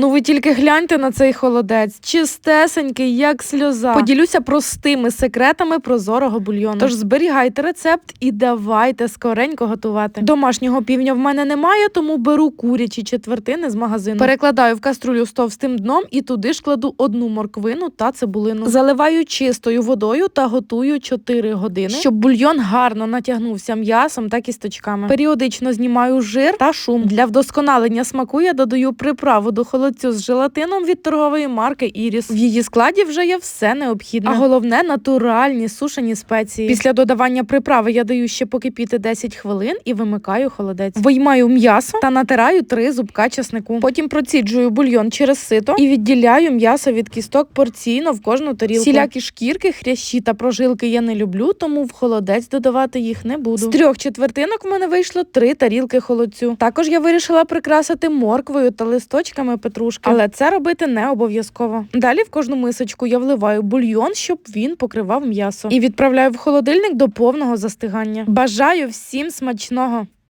Ну ви тільки гляньте на цей холодець, чистесенький, як сльоза. Поділюся простими секретами прозорого бульйону. Тож зберігайте рецепт і давайте скоренько готувати. Домашнього півня в мене немає, тому беру курячі четвертини з магазину. Перекладаю в каструлю з товстим дном і туди ж кладу одну морквину та цибулину. Заливаю чистою водою та готую 4 години, щоб бульйон гарно натягнувся м'ясом та кісточками. Періодично знімаю жир та шум. Для вдосконалення смаку я додаю приправу до холодцю з желатином від торгової марки Іріс. В її складі вже є все необхідне. А головне натуральні сушені спеції. Після додавання приправи я даю ще покипіти 10 хвилин і вимикаю холодець. Виймаю м'ясо та натираю 3 зубка часнику. Потім проціджую бульйон через сито і відділяю м'ясо від кісток порційно в кожну тарілку. Всілякі шкірки, хрящі та прожилки я не люблю, тому в холодець додавати їх не буду. З трьох четвертинок в мене вийшло три тарілки холодцю. Також я вирішила прикрасити морквою та листочками петрушки, але це робити не обов'язково. Далі в кожну мисочку я вливаю бульйон, щоб він покривав м'ясо, і відправляю в холодильник до повного застигання. Бажаю всім смачного!